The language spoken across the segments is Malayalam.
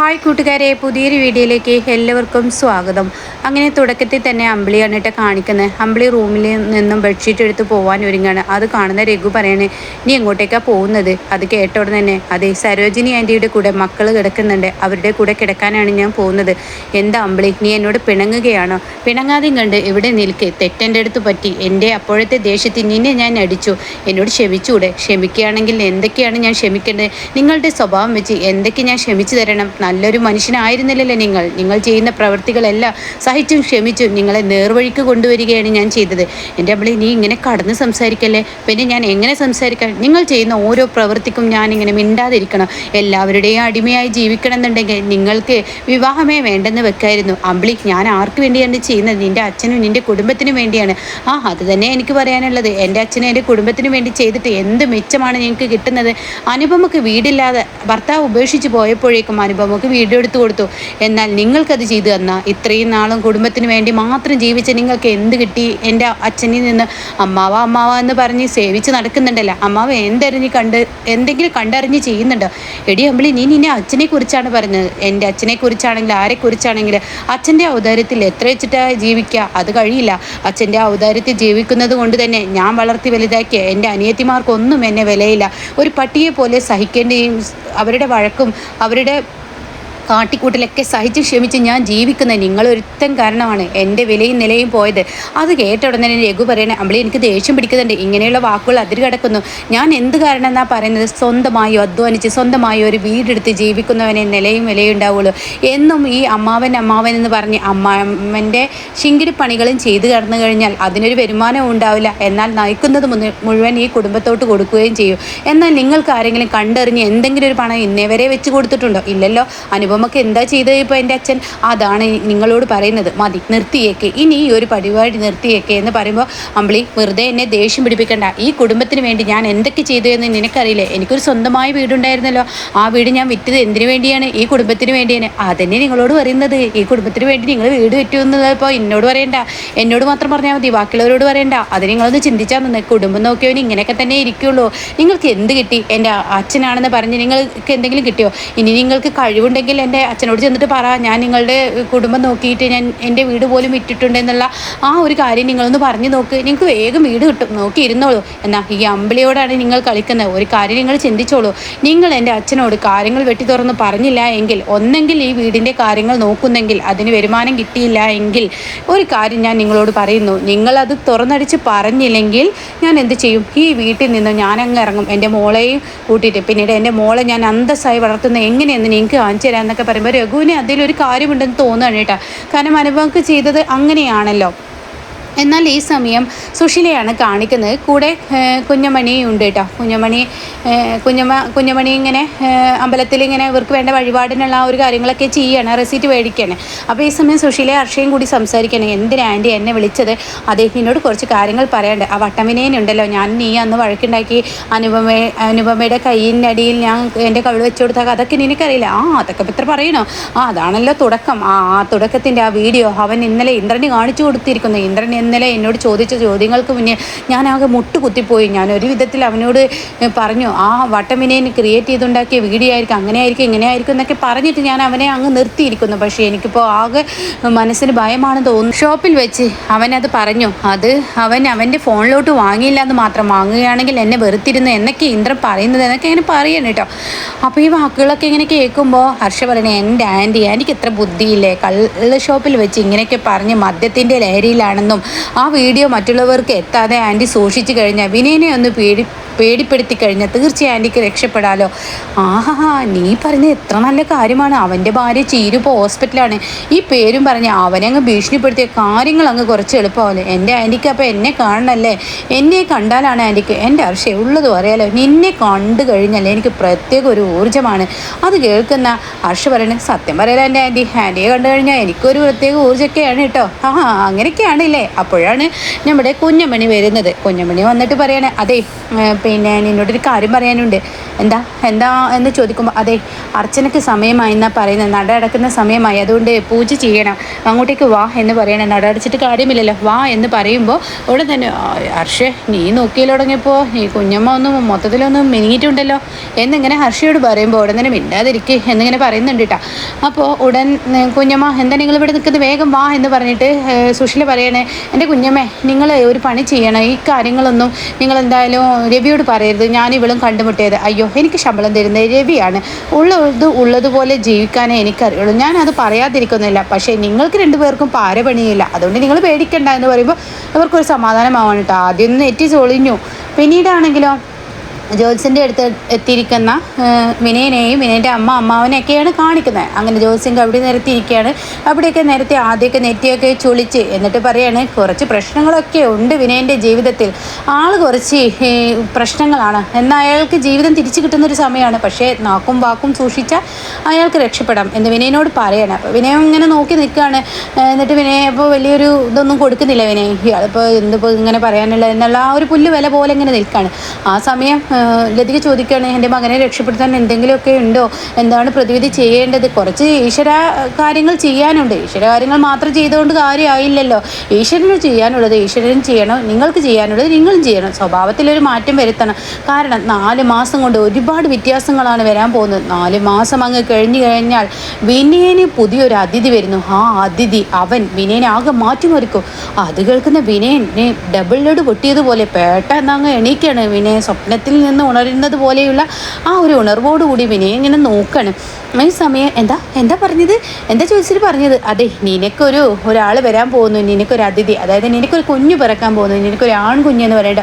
ഹായ് കൂട്ടുകാരെ പുതിയൊരു വീഡിയോയിലേക്ക് എല്ലാവർക്കും സ്വാഗതം. അങ്ങനെ തുടക്കത്തിൽ തന്നെ അമ്പിളിയാണ് കേട്ടോ കാണിക്കുന്നത് അമ്പിളി റൂമിൽ നിന്നും ബെഡ്ഷീറ്റ് എടുത്ത് പോകാൻ ഒരുങ്ങാണ്. അത് കാണുന്ന രഘു പറയണേ നീ എങ്ങോട്ടേക്കാണ് പോകുന്നത്? അത് കേട്ട ഉടനെ തന്നെ അതെ സരോജിനി ആന്റിയുടെ കൂടെ മക്കൾ കിടക്കുന്നുണ്ട്. അവരുടെ കൂടെ കിടക്കാനാണ് ഞാൻ പോകുന്നത്. എന്താ അമ്പിളി നീ എന്നോട് പിണങ്ങുകയാണോ? പിണങ്ങാതെയും കണ്ട് ഇവിടെ നിൽക്ക്? തെറ്റെന്റെ അടുത്ത് പറ്റി. എന്റെ അപ്പോഴത്തെ ദേഷ്യത്തിൽ നിന്നെ ഞാൻ അടിച്ചു. എന്നോട് ക്ഷമിച്ചുകൂടെ ക്ഷമിക്കുകയാണെങ്കിൽ എന്തൊക്കെയാണ് ഞാൻ ക്ഷമിക്കേണ്ടത്? നിങ്ങളുടെ സ്വഭാവം വെച്ച് എന്തൊക്കെ ഞാൻ ക്ഷമിച്ചു തരണം? നല്ലൊരു മനുഷ്യനായിരുന്നില്ലല്ലോ നിങ്ങൾ. നിങ്ങൾ ചെയ്യുന്ന പ്രവൃത്തികളെല്ലാം സഹിച്ചും ക്ഷമിച്ചും നിങ്ങളെ നേർവഴിക്ക് കൊണ്ടുവരികയാണ് ഞാൻ ചെയ്തത്. എന്റെ അമ്മളി നീ ഇങ്ങനെ കടന്ന് സംസാരിക്കല്ലേ? പിന്നെ ഞാൻ എങ്ങനെ സംസാരിക്കാൻ നിങ്ങൾ ചെയ്യുന്ന ഓരോ പ്രവൃത്തിക്കും ഞാൻ ഇങ്ങനെ മിണ്ടാതിരിക്കണം. എല്ലാവരുടെയും അടിമയായി ജീവിക്കണം എന്നുണ്ടെങ്കിൽ നിങ്ങൾക്ക് വിവാഹമേ വേണ്ടെന്ന് വെക്കായിരുന്നു. അമ്പിളി ഞാൻ ആർക്ക് വേണ്ടിയാണ് ചെയ്യുന്നത്? നിന്റെ അച്ഛനും നിന്റെ കുടുംബത്തിനും വേണ്ടിയാണ്. ആ അത് തന്നെ എനിക്ക് പറയാനുള്ളത്. എന്റെ അച്ഛനും എന്റെ കുടുംബത്തിനും വേണ്ടി ചെയ്തിട്ട് എന്ത് മെച്ചമാണ് ഞങ്ങൾക്ക് കിട്ടുന്നത്? അനുപമക്ക് വീടില്ലാതെ ഭർത്താവ് ഉപേക്ഷിച്ച് പോയപ്പോഴേക്കും അനുപമക്ക് വീഡിയോ എടുത്തു കൊടുത്തു. എന്നാൽ നിങ്ങൾക്കത് ചെയ്തു തന്നാൽ ഇത്രയും നാളും കുടുംബത്തിന് വേണ്ടി മാത്രം ജീവിച്ച നിങ്ങൾക്ക് എന്ത് കിട്ടി? എന്റെ അച്ഛനിൽ നിന്ന് അമ്മാവ അമ്മാവ എന്ന് പറഞ്ഞ് സേവിച്ച് നടക്കുന്നുണ്ടല്ലോ. അമ്മാവ എന്തറിഞ്ഞ് കണ്ട് എന്തെങ്കിലും കണ്ടറിഞ്ഞ് ചെയ്യുന്നുണ്ടോ? എടി അമ്പിളി നീ നിന്നെ അച്ഛനെ കുറിച്ചാണ് പറഞ്ഞത്. എന്റെ അച്ഛനെ കുറിച്ചാണെങ്കിൽ ആരെ കുറിച്ചാണെങ്കിൽ അച്ഛന്റെ ഔദാര്യത്തിൽ എത്ര വെച്ചിട്ടാ ജീവിക്കുക? അത് കഴിയില്ല. അച്ഛന്റെ ഔദാര്യത്തിൽ ജീവിക്കുന്നത് കൊണ്ട് തന്നെ ഞാൻ വളർത്തി വലുതാക്കിയ എന്റെ അനിയത്തിമാർക്കൊന്നും എന്നെ വിലയില്ല. ഒരു പട്ടിയെ പോലെ സഹിക്കേണ്ടിയും അവരുടെ വഴക്കും അവരുടെ കാട്ടിക്കൂട്ടിലൊക്കെ സഹിച്ച് ക്ഷമിച്ച് ഞാൻ ജീവിക്കുന്ന നിങ്ങളൊരുത്തൻ കാരണമാണ് എന്റെ വിലയും നിലയും പോയത്. അത് കേട്ട ഉടനെ രഘു പറയണേ അമ്പളി എനിക്ക് ദേഷ്യം പിടിക്കുന്നുണ്ട്. ഇങ്ങനെയുള്ള വാക്കുകൾ അതിര് കിടക്കുന്നു ഞാൻ എന്ത് കാരണം എന്നാ പറയുന്നത്? സ്വന്തമായി അധ്വാനിച്ച് സ്വന്തമായി ഒരു വീടെടുത്ത് ജീവിക്കുന്നവനെ നിലയും വിലയും ഉണ്ടാവുള്ളൂ. എന്നും ഈ അമ്മാവൻ അമ്മാവൻ എന്ന് പറഞ്ഞ് അമ്മാവന്റെ ശിങ്കിരി പണികളും ചെയ്തു കടന്നു കഴിഞ്ഞാൽ അതിനൊരു വരുമാനവും ഉണ്ടാവില്ല. എന്നാൽ നയിക്കുന്നത് മുഴുവൻ ഈ കുടുംബത്തോട്ട് കൊടുക്കുകയും ചെയ്യും. എന്നാൽ നിങ്ങൾക്ക് ആരെങ്കിലും കണ്ടറിഞ്ഞ് എന്തെങ്കിലും ഒരു പണം ഇന്നേ വരെ വെച്ച് കൊടുത്തിട്ടുണ്ടോ? ഇല്ലല്ലോ. അനുപമക്ക് എന്താ ചെയ്തത് ഇപ്പോൾ എന്റെ അച്ഛൻ? അതാണ് നിങ്ങളോട് പറയുന്നത്. മതി നിർത്തിയേക്ക്. ഇനി ഈ ഒരു പരിപാടി നിർത്തിയേക്ക് എന്ന് പറയുമ്പോൾ അമ്പിളി വെറുതെ എന്നെ ദേഷ്യം പിടിപ്പിക്കണ്ട. ഈ കുടുംബത്തിന് വേണ്ടി ഞാൻ എന്തൊക്കെ ചെയ്തു എന്ന് നിനക്കറിയില്ലേ? എനിക്കൊരു സ്വന്തമായ വീടുണ്ടായിരുന്നല്ലോ. ആ വീട് ഞാൻ വിറ്റത് എന്തിനു വേണ്ടിയാണ്? ഈ കുടുംബത്തിന് വേണ്ടിയാണ്. അതന്നെ നിങ്ങളോട് പറയുന്നത്. ഈ കുടുംബത്തിന് വേണ്ടി നിങ്ങൾ വീട് വിറ്റു എന്നപ്പോൾ എന്നോട് പറയണ്ട. എന്നോട് മാത്രം പറഞ്ഞാൽ മതി. ബാക്കിയുള്ളവരോട് പറയണ്ട. അത് നിങ്ങളൊന്ന് ചിന്തിച്ചാൽ നിന്ന് കുടുംബം നോക്കിയവന് ഇങ്ങനെയൊക്കെ തന്നെ ഇരിക്കുള്ളൂ. നിങ്ങൾക്ക് എന്ത് കിട്ടി? എന്റെ അച്ഛനാണെന്ന് പറഞ്ഞ് നിങ്ങൾക്ക് എന്തെങ്കിലും കിട്ടിയോ? ഇനി നിങ്ങൾക്ക് കഴിവുണ്ടെങ്കിൽ എന്റെ അച്ഛനോട് ചെന്നിട്ട് പറ ഞാൻ നിങ്ങളുടെ കുടുംബം നോക്കിയിട്ട് ഞാൻ എന്റെ വീട് പോലും വിറ്റിട്ടുണ്ട് എന്നുള്ള ആ ഒരു കാര്യം നിങ്ങളൊന്ന് പറഞ്ഞു നോക്ക്. നിങ്ങൾക്ക് വേഗം വീട് കിട്ടും. നോക്കി ഇരുന്നോളൂ. എന്നാൽ ഈ അമ്പിളിയോടാണ് നിങ്ങൾ കളിക്കുന്നത്. ഒരു കാര്യം നിങ്ങൾ ചിന്തിച്ചോളൂ. നിങ്ങൾ എന്റെ അച്ഛനോട് കാര്യങ്ങൾ വെട്ടി തുറന്ന് പറഞ്ഞില്ല എങ്കിൽ ഒന്നെങ്കിൽ ഈ വീടിന്റെ കാര്യങ്ങൾ നോക്കുന്നെങ്കിൽ അതിന് വരുമാനം കിട്ടിയില്ല എങ്കിൽ ഒരു കാര്യം ഞാൻ നിങ്ങളോട് പറയുന്നു. നിങ്ങളത് തുറന്നടിച്ച് പറഞ്ഞില്ലെങ്കിൽ ഞാൻ എന്ത് ചെയ്യും? ഈ വീട്ടിൽ നിന്ന് ഞാൻ അങ്ങ് ഇറങ്ങും. എന്റെ മോളെയും കൂട്ടിയിട്ട്. പിന്നീട് എന്റെ മോളെ ഞാൻ അന്തസ്സായി വളർത്തുന്ന എങ്ങനെയെന്ന് നിങ്ങൾക്ക് കാണിച്ചു തരാം എന്നൊക്കെ പറയുമ്പോൾ രഘുവിന് അതിലൊരു കാര്യമുണ്ടെന്ന് തോന്നുകയാണ് കേട്ടോ. കാരണം അനുഭവക്ക് ചെയ്തത് അങ്ങനെയാണല്ലോ. എന്നാൽ ഈ സമയം സുശീലയാണ് കാണിക്കുന്നത്. കൂടെ കുഞ്ഞമണിയും കുഞ്ഞമണി ഉണ്ട് കേട്ടോ. കുഞ്ഞമണി കുഞ്ഞമ്മ കുഞ്ഞമണി ഇങ്ങനെ അമ്പലത്തിൽ ഇങ്ങനെ ഇവർക്ക് വേണ്ട വഴിപാടിനുള്ള ആ ഒരു കാര്യങ്ങളൊക്കെ ചെയ്യണം റെസീറ്റ് മേടിക്കുകയാണ് അപ്പോൾ ഈ സമയം സുഷിലെ അർഷയും കൂടി സംസാരിക്കുകയാണ് എന്തിനാ ആന്റി എന്നെ വിളിച്ചത്? അദ്ദേഹത്തിനോട് കുറച്ച് കാര്യങ്ങൾ പറയാണ്ട് ആ വട്ടമിനേനുണ്ടല്ലോ ഞാൻ നീ അന്ന് വഴക്കുണ്ടാക്കി അനുപമ അനുപമയുടെ കയ്യിന്റെ അടിയിൽ ഞാൻ എന്റെ കവിൾ വെച്ചു കൊടുത്താൽ അതൊക്കെ നിനക്കറിയില്ല? ആ അതൊക്കെ ഇത്ര പറയണോ? ആ അതാണല്ലോ തുടക്കം. ആ തുടക്കത്തിന്റെ ആ വീഡിയോ അവൻ ഇന്നലെ ഇന്ദ്രന് കാണിച്ചു കൊടുത്തിരിക്കുന്നു. ഇന്ദ്രൻ ഇന്നലെ എന്നോട് ചോദിച്ച ചോദ്യങ്ങൾക്ക് മുന്നേ ഞാൻ ആകെ മുട്ടുകുത്തിപ്പോയി. ഞാൻ ഒരു വിധത്തിൽ അവനോട് പറഞ്ഞു ആ വട്ടമിനേന് ക്രിയേറ്റ് ചെയ്തുണ്ടാക്കിയ വീഡിയോ ആയിരിക്കും അങ്ങനെ ആയിരിക്കും ഇങ്ങനെ ആയിരിക്കും എന്നൊക്കെ പറഞ്ഞിട്ട് ഞാൻ അവനെ അങ്ങ് നിർത്തിയിരിക്കുന്നു. പക്ഷേ എനിക്കിപ്പോൾ ആകെ മനസ്സിന് ഭയമാണെന്ന് തോന്നുന്നു. ഷോപ്പിൽ വെച്ച് അവനത് പറഞ്ഞു അത് അവൻ അവന്റെ ഫോണിലോട്ട് വാങ്ങിയില്ല എന്ന് മാത്രം വാങ്ങുകയാണെങ്കിൽ എന്നെ വെറുത്തിരുന്നു എന്നൊക്കെ ഇന്ദ്രൻ പറയുന്നത് എന്നൊക്കെ ഇങ്ങനെ പറയണം കേട്ടോ. അപ്പോൾ ഈ വാക്കുകളൊക്കെ ഇങ്ങനെ കേൾക്കുമ്പോൾ ഹർഷ പറയണേ എന്റെ ആന്റി ആന്റിക്ക് ഇത്ര ബുദ്ധിയില്ലേ? കള്ള് ഷോപ്പിൽ വെച്ച് ഇങ്ങനെയൊക്കെ പറഞ്ഞ് മദ്യത്തിന്റെ ലഹരിയിലാണെന്നും ആ വീഡിയോ മറ്റുള്ളവർക്ക് എത്താതെ ആന്റി സൂക്ഷിച്ചു കഴിഞ്ഞാൽ വിനയനെ ഒന്ന് പേടി പേടിപ്പെടുത്തി കഴിഞ്ഞാൽ തീർച്ചയായും ആന്റിക്ക് രക്ഷപ്പെടാലോ. ആഹാ നീ പറഞ്ഞ എത്ര നല്ല കാര്യമാണ്. അവന്റെ ഭാര്യ ചീരുപ്പോൾ ഹോസ്പിറ്റലാണ്. ഈ പേരും പറഞ്ഞ് അവനെ അങ്ങ് ഭീഷണിപ്പെടുത്തിയ കാര്യങ്ങൾ അങ്ങ് കുറച്ച് എളുപ്പമല്ലേ എന്റെ ആന്റിക്ക് അപ്പോൾ എന്നെ കാണണല്ലേ? എന്നെ കണ്ടാലാണ് ആന്റിക്ക് എന്റെ അർഷ ഉള്ളതും അറിയാലോ. നിന്നെ കണ്ടു കഴിഞ്ഞാൽ എനിക്ക് പ്രത്യേക ഒരു ഊർജമാണ്. അത് കേൾക്കുന്ന ഹർഷ പറയണേ സത്യം പറയാലോ എന്റെ ആന്റി ആന്റിയെ കണ്ടു കഴിഞ്ഞാൽ എനിക്കൊരു പ്രത്യേക ഊർജമൊക്കെയാണ് കേട്ടോ. ആ അങ്ങനെയൊക്കെയാണല്ലേ. അപ്പോഴാണ് നമ്മുടെ കുഞ്ഞമണി വരുന്നത്. കുഞ്ഞമണി വന്നിട്ട് പറയണേ അതെ പിന്നെ നിന്നോടൊരു കാര്യം പറയാനുണ്ട്. എന്താ എന്താ എന്ന് ചോദിക്കുമ്പോൾ അതെ അർച്ചനയ്ക്ക് സമയമായി എന്നാ പറയുന്നത് നട അടക്കുന്ന സമയമായി അതുകൊണ്ട് പൂജ ചെയ്യണം. അങ്ങോട്ടേക്ക് വാ എന്ന് പറയണം നട അടച്ചിട്ട് കാര്യമില്ലല്ലോ. വാ എന്ന് പറയുമ്പോൾ ഉടൻ തന്നെ "ആ, ഹർഷേ നീ നോക്കിയിൽ തുടങ്ങിയപ്പോൾ നീ കുഞ്ഞമ്മ ഒന്നും മൊത്തത്തിലൊന്നും മെനിങ്ങിയിട്ടുണ്ടല്ലോ എന്നിങ്ങനെ ഹർഷയോട് പറയുമ്പോൾ ഉടൻ തന്നെ മിണ്ടാതിരിക്കുക എന്നിങ്ങനെ പറയുന്നുണ്ട് കേട്ടോ അപ്പോൾ ഉടൻ കുഞ്ഞമ്മ എന്താ നിങ്ങൾ ഇവിടെ നിൽക്കുന്നത്? വേഗം വാ എന്ന് പറഞ്ഞിട്ട് സുഷിൽ പറയണേ എന്റെ കുഞ്ഞമ്മേ നിങ്ങൾ ഒരു പണി ചെയ്യണം. ഈ കാര്യങ്ങളൊന്നും നിങ്ങൾ എന്തായാലും രവിയോട് പറയരുത് ഞാൻ ഇവളും കണ്ടുമുട്ടിയത്. അയ്യോ എനിക്ക് ശമ്പളം തരുന്നത് രവിയാണ്. ഉള്ളത് ഉള്ളതുപോലെ ജീവിക്കാനേ എനിക്കറിയുള്ളൂ. ഞാൻ അത് പറയാതിരിക്കുന്നില്ല. പക്ഷേ നിങ്ങൾക്ക് രണ്ടുപേർക്കും പാര പാരപണിയില്ല. അതുകൊണ്ട് നിങ്ങൾ പേടിക്കണ്ട എന്ന് പറയുമ്പോൾ ഇവർക്കൊരു സമാധാനമാവാണ് കേട്ടോ. ആദ്യം ഒന്ന് നെറ്റി ചൊളിഞ്ഞു പിന്നീടാണെങ്കിലോ? ജോത്സ്യന്റെ അടുത്ത് എത്തിയിരിക്കുന്ന വിനയനെയും വിനയന്റെ അമ്മ അമ്മാവനെയൊക്കെയാണ് കാണിക്കുന്നത്. അങ്ങനെ ജോത്സ്യന്റെ അവിടെ നിരത്തിയിരിക്കുകയാണ്. അവിടെയൊക്കെ നിരത്തി ആദ്യമൊക്കെ നെറ്റിയൊക്കെ ചുളിച്ച് എന്നിട്ട് പറയാണ് കുറച്ച് പ്രശ്നങ്ങളൊക്കെ ഉണ്ട് വിനയന്റെ ജീവിതത്തിൽ. ആൾ കുറച്ച് പ്രശ്നങ്ങളാണ്. എന്നാൽ അയാൾക്ക് ജീവിതം തിരിച്ചു കിട്ടുന്നൊരു സമയമാണ്. പക്ഷേ നാക്കും വാക്കും സൂക്ഷിച്ചാൽ അയാൾക്ക് രക്ഷപ്പെടാം എന്ന് വിനയനോട് പറയണം. അപ്പോൾ വിനയം ഇങ്ങനെ നോക്കി നിൽക്കുകയാണ്. എന്നിട്ട് വിനയ ഇപ്പോൾ വലിയൊരു ഇതൊന്നും കൊടുക്കുന്നില്ല വിനയ് ഇയാളിപ്പോൾ എന്തിപ്പോൾ ഇങ്ങനെ പറയാനുള്ളത്? എന്നുള്ള ആ ഒരു പുല്ല് വില പോലെ ഇങ്ങനെ നിൽക്കുകയാണ്. ആ സമയം ആ, ലതിക ചോദിക്കുകയാണ് എന്റെ മകനെ രക്ഷപ്പെടുത്താൻ എന്തെങ്കിലുമൊക്കെ ഉണ്ടോ? എന്താണ് പ്രതിവിധി ചെയ്യേണ്ടത്? കുറച്ച് ഈശ്വര കാര്യങ്ങൾ ചെയ്യാനുണ്ട്. ഈശ്വര കാര്യങ്ങൾ മാത്രം ചെയ്തുകൊണ്ട് കാര്യമായില്ലല്ലോ. ഈശ്വരന് ചെയ്യാനുള്ളത് ഈശ്വരൻ ചെയ്യണം? നിങ്ങൾക്ക് ചെയ്യാനുള്ളത് നിങ്ങളും ചെയ്യണം. സ്വഭാവത്തിലൊരു മാറ്റം വരുത്തണം. കാരണം നാല് മാസം കൊണ്ട് ഒരുപാട് വ്യത്യാസങ്ങളാണ് വരാൻ പോകുന്നത്. നാല് മാസം അങ്ങ് കഴിഞ്ഞു കഴിഞ്ഞാൽ വിനയന് പുതിയൊരു അതിഥി വരുന്നു. ആ അതിഥി അവൻ വിനയനെ ആകെ മാറ്റിമറിക്കും. അത് കേൾക്കുന്ന വിനയനെ ഡബിൾ ലോഡ് പൊട്ടിയതുപോലെ പെട്ടെന്ന് അങ്ങ് എണീക്കാണ്. വിനയൻ സ്വപ്നത്തിൽ നിന്ന് ഉണരുന്നത് പോലെയുള്ള ആ ഒരു ഉണർവോടുകൂടി വിനയെ ഇങ്ങനെ നോക്കണം. ഈ സമയം എന്താ? എന്താ പറഞ്ഞത്? എന്താ ചോദിച്ചിട്ട് പറഞ്ഞത്? അതെ നിനക്കൊരു ഒരാൾ വരാൻ പോകുന്നു നിനക്കൊരു അതിഥി അതായത് നിനക്കൊരു കുഞ്ഞു പിറക്കാൻ പോകുന്നു നിനക്കൊരു ആൺകുഞ്ഞെന്ന് പറയണ്ട.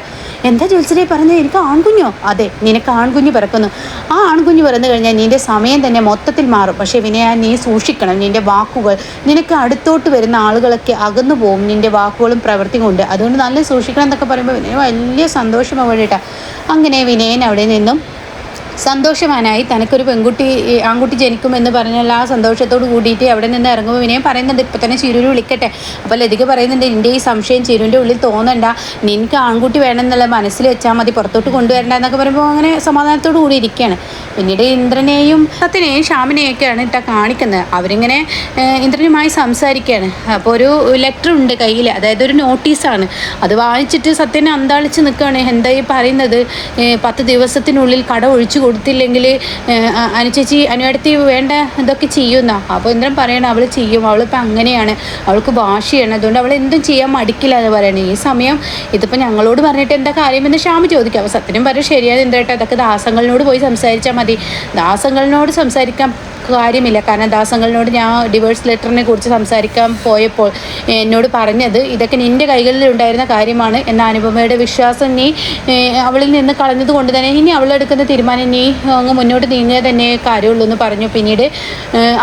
എന്താ ജോത്സരെ പറഞ്ഞത്? എനിക്ക് ആൺകുഞ്ഞോ? അതെ നിനക്ക് ആൺകുഞ്ഞ് പിറക്കുന്നു. ആ ആൺകുഞ്ഞ് പിറന്നു കഴിഞ്ഞാൽ നിന്റെ സമയം തന്നെ മൊത്തത്തിൽ മാറും. പക്ഷേ വിനയ നീ സൂക്ഷിക്കണം. നിന്റെ വാക്കുകൾ നിനക്ക് അടുത്തോട്ട് വരുന്ന ആളുകളൊക്കെ അകന്നു പോകും. നിന്റെ വാക്കുകളും പ്രവൃത്തിയും കൊണ്ട്. അതുകൊണ്ട് നല്ല സൂക്ഷിക്കണം എന്നൊക്കെ പറയുമ്പോൾ വിനയ വലിയ സന്തോഷം വേണ്ടിയിട്ടാണ് അങ്ങനെ വിനയൻ അവിടെ നിന്നും സന്തോഷവാനായി തനിക്കൊരു പെൺകുട്ടി ആൺകുട്ടി ജനിക്കുമെന്ന് പറഞ്ഞാൽ ആ സന്തോഷത്തോട് കൂടിയിട്ട് അവിടെ നിന്ന് ഇറങ്ങുമ്പോൾ വിനയം പറയുന്നുണ്ട്. ഇപ്പം തന്നെ ചിരൂര് വിളിക്കട്ടെ. അപ്പോൾ ലതിക പറയുന്നുണ്ട് എന്റെ ഈ സംശയം ചിരുവിന്റെ ഉള്ളിൽ തോന്നണ്ട. നിനക്ക് ആൺകുട്ടി വേണമെന്നുള്ള മനസ്സിൽ വെച്ചാൽ മതി. പുറത്തോട്ട് കൊണ്ടുവരണ്ട എന്നൊക്കെ പറയുമ്പോൾ അങ്ങനെ സമാധാനത്തോട് കൂടി ഇരിക്കുകയാണ്. പിന്നീട് ഇന്ദ്രനെയും സത്യനെയും ശ്യാമിനെയൊക്കെയാണ് ഇട്ട കാണിക്കുന്നത്. അവരിങ്ങനെ ഇന്ദ്രനുമായി സംസാരിക്കുകയാണ്. അപ്പോൾ ഒരു ലെറ്റർ ഉണ്ട് കയ്യിൽ അതായത് ഒരു നോട്ടീസാണ് അത് വായിച്ചിട്ട് സത്യനെ അന്താളിച്ച് നിൽക്കുകയാണ്. എന്താ ഈ പറയുന്നത്? പത്ത് ദിവസത്തിനുള്ളിൽ കട ഒഴിച്ചു കൊടുത്തില്ലെങ്കിൽ അനുചേച്ചി അനുവേടത്തി വേണ്ട ഇതൊക്കെ ചെയ്യുന്ന? അപ്പോൾ ഇന്ദ്രൻ പറയണം അവൾ ചെയ്യും. അവളിപ്പോൾ അങ്ങനെയാണ്. അവൾക്ക് ഭാഷയാണ് അതുകൊണ്ട് അവൾ എന്തും ചെയ്യാൻ മടിക്കില്ല എന്ന് പറയണേ. ഈ സമയം ഇതിപ്പോൾ ഞങ്ങളോട് പറഞ്ഞിട്ട് എന്താ കാര്യമെന്ന് ശ്യാമ് ചോദിക്കും. അപ്പോൾ സത്യനും പറയും ശരിയാണ് എന്താ അതൊക്കെ ദാസങ്ങളിനോട് പോയി സംസാരിച്ചാൽ മതി. ദാസങ്ങളിനോട് സംസാരിക്കാൻ കാര്യമില്ല. കാരണം ദാസങ്ങളിനോട് ഞാൻ ഡിവോഴ്സ് ലെറ്ററിനെ കുറിച്ച് സംസാരിക്കാൻ പോയപ്പോൾ എന്നോട് പറഞ്ഞത് ഇതൊക്കെ നിന്റെ കൈകളിൽ ഉണ്ടായിരുന്ന കാര്യമാണ് എന്ന അനുപമയുടെ വിശ്വാസം നീ അവളിൽ നിന്ന് കളഞ്ഞത് കൊണ്ട് തന്നെ. ഇനി അവളെടുക്കുന്ന തീരുമാനം നീ അങ്ങ് മുന്നോട്ട് നീങ്ങിയ തന്നെ കാര്യമുള്ളൂ എന്ന് പറഞ്ഞു. പിന്നീട്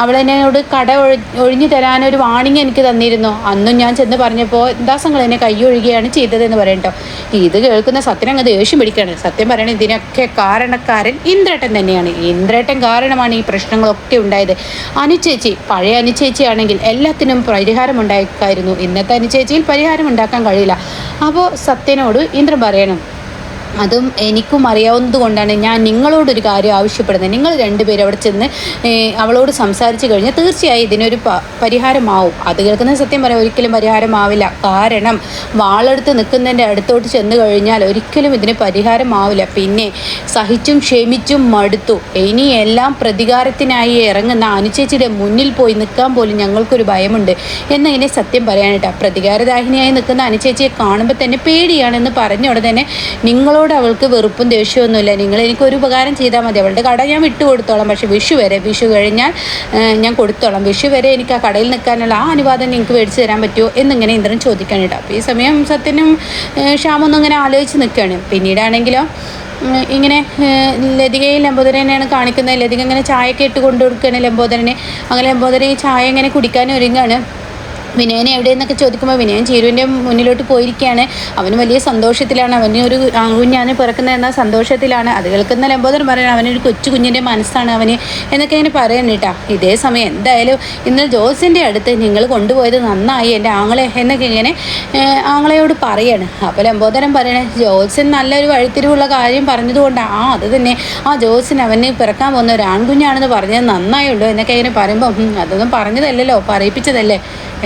അവളെന്നോട് കട ഒഴി ഒഴിഞ്ഞു തരാനൊരു വാണിംഗ് എനിക്ക് തന്നിരുന്നു. അന്നും ഞാൻ ചെന്ന് പറഞ്ഞപ്പോൾ ദാസങ്ങൾ എന്നെ കൈയൊഴുകയാണ് ചെയ്തതെന്ന് പറയട്ടോ ഇത് കേൾക്കുന്ന സത്യം അങ്ങ് ദേഷ്യം പിടിക്കുകയാണ്. സത്യം പറയണത് ഇതിനൊക്കെ കാരണക്കാരൻ ഇന്ദ്രേട്ടൻ തന്നെയാണ്. ഇന്ദ്രേട്ടൻ കാരണമാണ് ഈ പ്രശ്നങ്ങളൊക്കെ ഉണ്ടായത്. അനുചേച്ചി പഴയ അനുചേച്ചിയാണെങ്കിൽ എല്ലാത്തിനും പരിഹാരം ഉണ്ടാക്കായിരുന്നു ഇന്നത്തെ അനുചേച്ചിയിൽ പരിഹാരം ഉണ്ടാക്കാൻ കഴിയില്ല. അപ്പോൾ സത്യനോട് ഇന്ദ്രൻ പറയണം അതും എനിക്കും അറിയാവുന്നത് കൊണ്ടാണ് ഞാൻ നിങ്ങളോടൊരു കാര്യം ആവശ്യപ്പെടുന്നത്. നിങ്ങൾ രണ്ടുപേരും അവിടെ ചെന്ന് അവളോട് സംസാരിച്ചു കഴിഞ്ഞാൽ തീർച്ചയായും ഇതിനൊരു പരിഹാരമാവും. അത് കേൾക്കുന്ന സത്യം പറയാം ഒരിക്കലും പരിഹാരമാവില്ല. കാരണം വാളെടുത്ത് നിൽക്കുന്നതിന്റെ അടുത്തോട്ട് ചെന്ന് കഴിഞ്ഞാൽ ഒരിക്കലും ഇതിന് പരിഹാരമാവില്ല. പിന്നെ സഹിച്ചും ക്ഷമിച്ചും മടുത്തു. ഇനി എല്ലാം പ്രതികാരത്തിനായി ഇറങ്ങുന്ന അനുചേച്ചിയുടെ മുന്നിൽ പോയി നിൽക്കാൻ പോലും ഞങ്ങൾക്കൊരു ഭയമുണ്ട്. എന്നതിനെ സത്യം പറയാനായിട്ടാണ് പ്രതികാരദാഹിനിയായി നിൽക്കുന്ന അനുചേച്ചിയെ കാണുമ്പോൾ തന്നെ പേടിയാണെന്ന് പറഞ്ഞ ഉടനെ തന്നെ നിങ്ങളോട് അവൾക്ക് വെറുപ്പും ദേഷ്യമൊന്നുമില്ല. നിങ്ങൾ എനിക്ക് ഒരു ഉപകാരം ചെയ്താൽ മതി. അവളുടെ കട ഞാൻ വിട്ടു കൊടുത്തോളാം പക്ഷേ വിഷു വരെ വിഷു കഴിഞ്ഞാൽ ഞാൻ കൊടുത്തോളാം. വിഷു വരെ എനിക്ക് ആ കടയിൽ നിൽക്കാനുള്ള ആ അനുവാദം നിങ്ങൾക്ക് മേടിച്ച് തരാൻ പറ്റുമോ എന്നിങ്ങനെ ഇന്ദ്രൻ ചോദിക്കാനിട്ട് അപ്പോൾ ഈ സമയം സത്യനും ശ്യാമൊന്നും ഇങ്ങനെ ആലോചിച്ച് നിൽക്കുകയാണ്. പിന്നീടാണെങ്കിലോ ഇങ്ങനെ ലതികയിൽ ലതികയും ലംബോദരനെയാണ് കാണിക്കുന്നത്. ലതിക ഇങ്ങനെ ചായയൊക്കെ ഇട്ട് കൊണ്ടു കൊടുക്കുകയാണ് ലംബോദരനെ. അങ്ങനെ ലംബോദരൻ ഈ ചായ ഇങ്ങനെ കുടിക്കാൻ ഒരുങ്ങാണ് വിനയനെ എവിടെയെന്നൊക്കെ ചോദിക്കുമ്പോൾ വിനയൻ ചീരുവിന്റെ മുന്നിലോട്ട് പോയിരിക്കുകയാണ്. അവന് വലിയ സന്തോഷത്തിലാണ്. അവന് ഒരു ആൺകുഞ്ഞാണ് പിറക്കുന്നത് എന്ന സന്തോഷത്തിലാണ്. അത് കേൾക്കുന്ന ലംബോദരൻ പറയണം അവനൊരു കൊച്ചു കുഞ്ഞിന്റെ മനസ്സാണ് അവന്. എന്നൊക്കെ ഇങ്ങനെ പറയുന്നു കേട്ടാ. ഇതേ സമയം എന്തായാലും ഇന്ന് ജോസിന്റെ അടുത്ത് നിങ്ങൾ കൊണ്ടുപോയത് നന്നായി എന്റെ ആങ്ങളെ എന്നൊക്കെ ഇങ്ങനെ ആങ്ങളയോട് പറയാണ്. അപ്പോൾ ലംബോദരൻ പറയണേ ജോസിൻ നല്ലൊരു വഴിത്തിരിവുള്ള കാര്യം പറഞ്ഞതുകൊണ്ടാണ് ആ അത് തന്നെ. ആ ജോസിന് അവന് പിറക്കാൻ പോകുന്ന ഒരു ആൺകുഞ്ഞാണെന്ന് പറഞ്ഞത് നന്നായുള്ളൂ എന്നൊക്കെ ഇങ്ങനെ പറയുമ്പോൾ അതൊന്നും പറഞ്ഞതല്ലല്ലോ പറയിപ്പിച്ചതല്ലേ?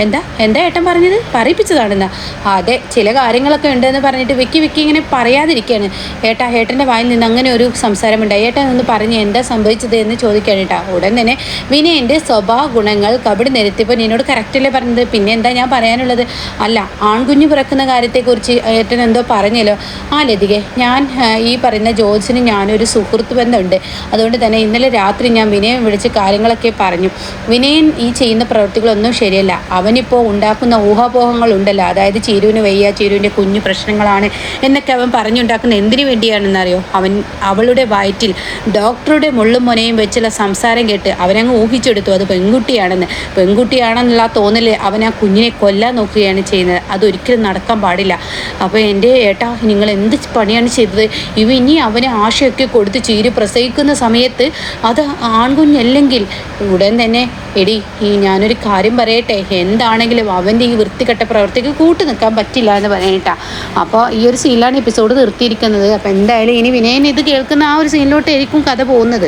എന്താ? എന്താ ഏട്ടൻ പറഞ്ഞത്? പറയിപ്പിച്ചതാണെന്നാ. അതെ ചില കാര്യങ്ങളൊക്കെ ഉണ്ടെന്ന് പറഞ്ഞിട്ട് വിക്കി വിക്കി ഇങ്ങനെ പറയാതിരിക്കുകയാണ്. ഏട്ടാ ഏട്ടന്റെ വായിൽ നിന്ന് അങ്ങനെ ഒരു സംസാരമുണ്ടായി. ഏട്ടൻ ഒന്ന് പറഞ്ഞ് എന്താ സംഭവിച്ചത് എന്ന് ചോദിക്കുകയാണ് കേട്ടാ. ഉടൻ തന്നെ വിനയന്റെ സ്വഭാവ ഗുണങ്ങൾ കബടി നിരത്തിയപ്പോൾ നിന്നോട് കറക്റ്റല്ലേ പറഞ്ഞത്? പിന്നെ എന്താ ഞാൻ പറയാനുള്ളത്? അല്ല ആൺകുഞ്ഞു പിറക്കുന്ന കാര്യത്തെക്കുറിച്ച് ഏട്ടൻ എന്തോ പറഞ്ഞല്ലോ. ആ ലതികെ ഞാൻ ഈ പറയുന്ന ജോസിന് ഞാനൊരു സുഹൃത്ത് ബന്ധമുണ്ട്. അതുകൊണ്ട് തന്നെ ഇന്നലെ രാത്രി ഞാൻ വിനയൻ വിളിച്ച് കാര്യങ്ങളൊക്കെ പറഞ്ഞു. വിനയൻ ഈ ചെയ്യുന്ന പ്രവൃത്തികളൊന്നും ശരിയല്ല. അവനിപ്പോൾ ഉണ്ടാക്കുന്ന ഊഹാപോഹങ്ങളുണ്ടല്ലോ. അതായത് ചീരുവിന് വയ്യ ചീരുവിന്റെ കുഞ്ഞു പ്രശ്നങ്ങളാണ് എന്നൊക്കെ അവൻ പറഞ്ഞുണ്ടാക്കുന്ന എന്തിനു വേണ്ടിയാണെന്നറിയോ? അവൻ അവളുടെ വയറ്റിൽ ഡോക്ടറുടെ മുള്ളും മുനയും വെച്ചുള്ള സംസാരം കേട്ട് അവനങ്ങ് ഊഹിച്ചെടുത്തു. അത് പെൺകുട്ടിയാണെന്ന്. പെൺകുട്ടിയാണെന്നുള്ള തോന്നൽ അവൻ ആ കുഞ്ഞിനെ കൊല്ലാൻ നോക്കുകയാണ് ചെയ്യുന്നത്. അതൊരിക്കലും നടക്കാൻ പാടില്ല. അപ്പോൾ എന്റെ ഏട്ടാ നിങ്ങൾ എന്ത് പണിയാണ് ചെയ്തത്? ഇവ ഇനി അവന് ആശയൊക്കെ കൊടുത്ത് ചീര് പ്രസവിക്കുന്ന സമയത്ത് അത് ആൺകുഞ്ഞല്ലെങ്കിൽ ഉടൻ തന്നെ എടി ഈ ഞാനൊരു കാര്യം പറയട്ടെ. എന്താണെങ്കിലും അവന്റെ ഈ വൃത്തികെട്ട പ്രവൃത്തിക്ക് കൂട്ടു നിൽക്കാൻ പറ്റില്ല എന്ന് പറയട്ടാ അപ്പോൾ ഈ ഒരു സീനിലാണ് എപ്പിസോഡ് നിർത്തിയിരിക്കുന്നത്. അപ്പോൾ എന്തായാലും ഇനി വിനയൻ ഇത് കേൾക്കുന്ന ആ ഒരു സീനിലോട്ടായിരിക്കും കഥ പോകുന്നത്.